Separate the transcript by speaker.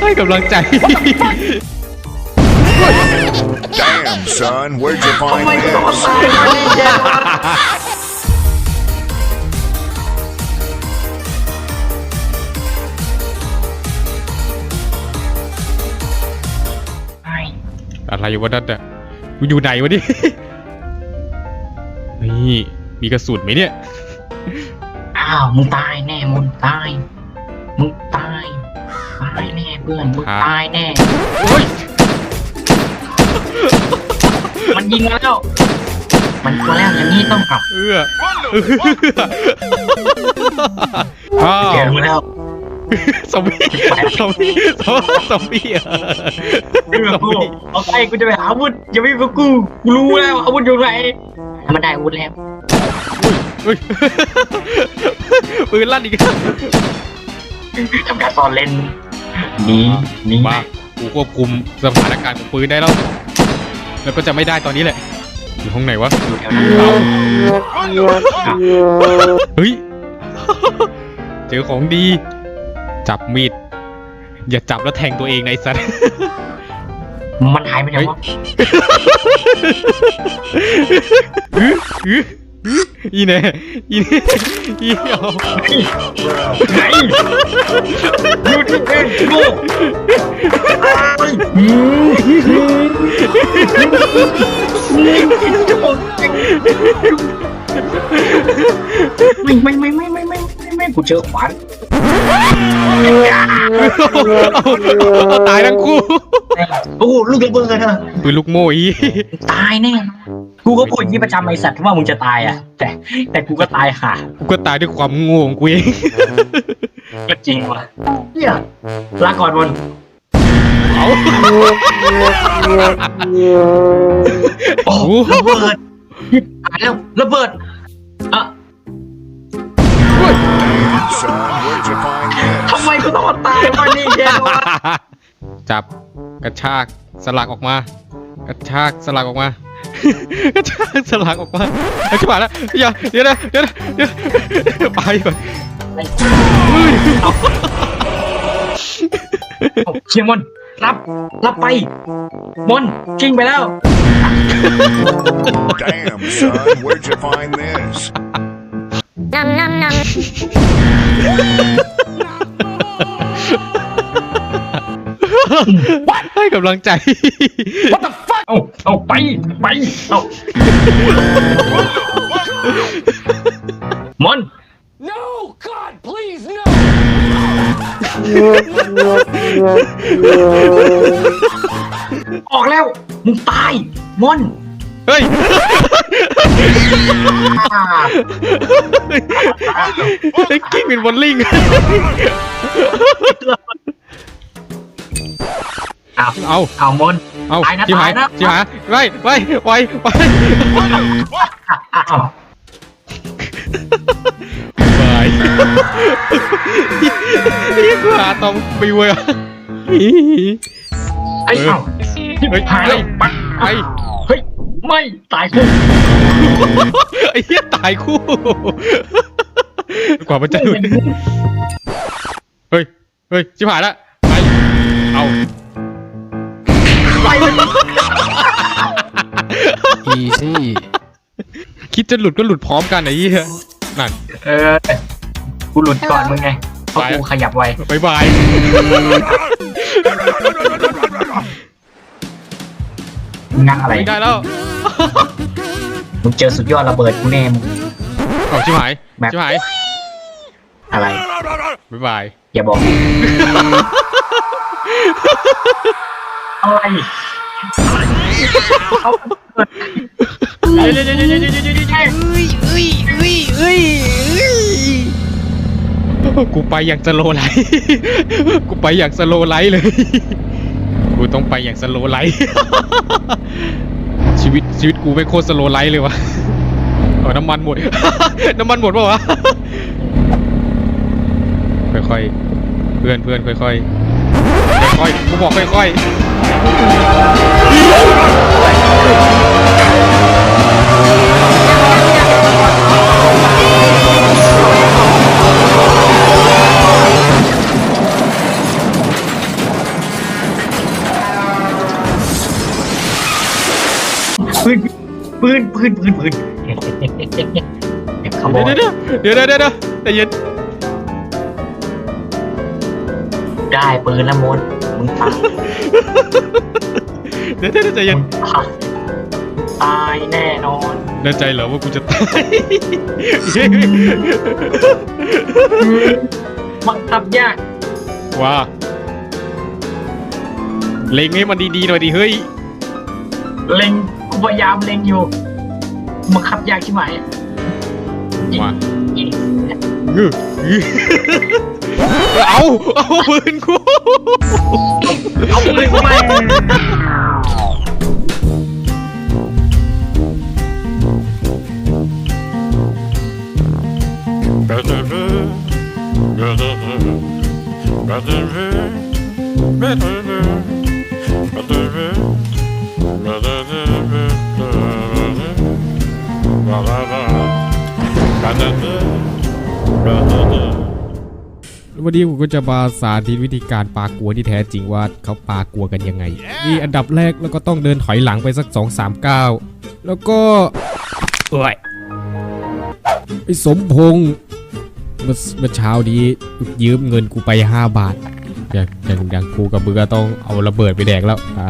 Speaker 1: ให้กำลังใจ
Speaker 2: Damn, son, where'd you find
Speaker 3: ไม่ก็ต้อง
Speaker 2: this?
Speaker 3: ตายมาดิแกไอ้
Speaker 1: อะไรวะนั่นอะกูอยู่ไหนวะนี่ นี่ มีกระสุนไหมเนี่ย
Speaker 3: อ้าวมึงตายแน่มึงตายมึงตาย ตายแน่เพื่อนมึงตายแน่
Speaker 1: โอ้ย
Speaker 3: มันยิงมาแล้ว มันกลัวแล้วอย่างนี้ต้องกลับ
Speaker 1: เอื้ออ้าว
Speaker 3: เจอมาแล้ว
Speaker 1: ซอมบี้ซอมบี้ซอมบี้อะ
Speaker 3: เรื่องกูเอาไปกูจะไปหาอาวุธอย่าไม่กับกูกูรู้แล้วอาวุธอยู่ไหนมันได้อาวุธแล้ว
Speaker 1: เฮ้ยปืนลั่นอีก
Speaker 3: ทำการซ่อนเลนห นีหนี
Speaker 1: มากูควบคุมสถานการณ์ของปืนได้แล้ว แล้วก็จะไม่ได้ตอนนี้แหละ อยู่ห้องไหนวะ
Speaker 3: อยู่แถวนั้น
Speaker 1: เฮ้ย เจอของดี จับมีด อย่าจับแล้วแทงตัวเองในะไอ้สัตว์
Speaker 3: มันหายไปไหนวะ
Speaker 1: อื้ออื้ออื้ออีแน่อีแน่อีเอา
Speaker 3: ไหนอยู่ที่เองโง่ไม่ไม่ไม่ไม่ไม่ไม่ไม่ไม่กูเจอขวาน
Speaker 1: เอาเอาตายทั้งคู่
Speaker 3: โอ้ลูกระเบิดอะ
Speaker 1: ปืนลูกโม่อี
Speaker 3: ตายแน่ กูก็พูดอย่างนี้ประจำไอ้สัตว์ว่ามึงจะตายอะ แต่ แต่กูก็ตายค่ะ
Speaker 1: กูก็ตายด้วยความโง่ของกูเอง
Speaker 3: ก็จริงว่ะเนี่ยลาก่อนบน
Speaker 1: เอา
Speaker 3: โอ้โหระเบิดตายแล้วระเบิดอะ
Speaker 2: Son, where'd you find this?
Speaker 3: ทำไมกูต้องมาตายวันนี้แกวะ
Speaker 1: จับกระชากสลักออกมา กระชากสลักออกมา กระชากสลักออกมาไอ้ชิบหายแล้วอย่าเดี๋ยวนะเดี๋ยวนะเดี๋ยวไปก่อน
Speaker 3: เอาเชียงมนรับ รับไปมนกิ้งไปแล้ว
Speaker 2: Damn, son, where'd you find this?
Speaker 4: Nom nom nom.
Speaker 1: ให้กำลังใจ
Speaker 3: เอาเอาไปไปเอามน
Speaker 5: No! God, please, no!
Speaker 3: ออกแล้ว มึงตายมน
Speaker 1: เฮ้ย
Speaker 3: อ่า
Speaker 1: ไอ้กิ้งเป็นบอลลิง
Speaker 3: เอา
Speaker 1: เอา
Speaker 3: เอามน
Speaker 1: เอา
Speaker 3: ตายนะ
Speaker 1: ชิบหาย
Speaker 3: ตายนะ
Speaker 1: ชิบหายไปไปไปไป
Speaker 3: อ้าว
Speaker 1: ไปนี่กูหาตอมปิวเลยอะ
Speaker 3: ไอ้เอ้า
Speaker 1: เฮ้ย
Speaker 3: หายแล้ว
Speaker 1: ไปไป
Speaker 3: เฮ้ยไม่ตายคู่
Speaker 1: ไอ้เหี้ยตายคู่ กว่ามันจะหลุดเฮ้ยเฮ้ยชิบหายละไปเอา
Speaker 3: ไปเลย
Speaker 5: Easy.
Speaker 1: คิดจะหลุดก็หลุดพร้อมกันไอ้เหี้ยนั่น
Speaker 3: เออกูหลุดก่อนมึงไงเพราะ
Speaker 1: ไป
Speaker 3: กูขยับไว
Speaker 1: บายบาย
Speaker 3: งัดอะไร
Speaker 1: ไม่ได้แล้ว
Speaker 3: มึงเจอสุดยอดระเบิดกูแน่มึง
Speaker 1: เอาชิบหาย
Speaker 3: แบบ
Speaker 1: ชิบหาย
Speaker 3: อะไร
Speaker 1: บายบาย
Speaker 3: อย่าบอก อะไรเอา
Speaker 1: เดี๋ยวเดี๋ยวเดี๋ยวเดี๋ยวเดี๋ยวเดี๋ยวเดี๋ยวกูไปอย่างสโลไลท์กูไปอย่างสโลไลท์เลย กูต้องไปอย่างสโลไลท์ชีวิตชีวิตกูไม่โคตรสโลไลท์เลยวะเอาน้ำมันหมด น้ำมันหมดปะวะ ค่อยๆ เพื่อนเพื่อนค่อยๆ ค่อยๆกูบอกค่อยๆ
Speaker 3: ปืนปืนปืนปืนปืนเก็บขโเดี๋
Speaker 1: ยวเดี๋ยวเดี๋ยวเดี๋ยวเดี๋ยวแต่เย็น
Speaker 3: ได้ปืนแล้วมด มึงตาย
Speaker 1: เดี๋ยวเดี๋ยวเดี๋ยวใจเย็น
Speaker 3: มึงตายตายแน่นอน
Speaker 1: แน่ใจเหรอว่ากูจะตาย
Speaker 3: มันขับยาก
Speaker 1: ว้าเล็งให้มันดีๆหน่อยดิเฮ้ย
Speaker 3: เล็งกูพยายามเล็งอยู่มันขับยากใช่ไหม
Speaker 1: ว้า
Speaker 3: ยิง
Speaker 1: งือเอาเอาปืนกู
Speaker 3: เอาปืนกูไป
Speaker 1: วันนี้ผมก็จะมาสาธิตวิธีการปากัวที่แท้จริงว่าเขาปากัวกันยังไงนี่อันดับแรกแล้วก็ต้องเดินถอยหลังไปสัก2อสามก้าวแล้วก็เอ้ยไอ้สมพงษ์เมื่อเมื่อเช้านี้ยืมเงินกูไป 5 บาทอย่างอย่างอย่างกูกับมึงก็ต้องเอาระเบิดไปแดกแล้วอ่า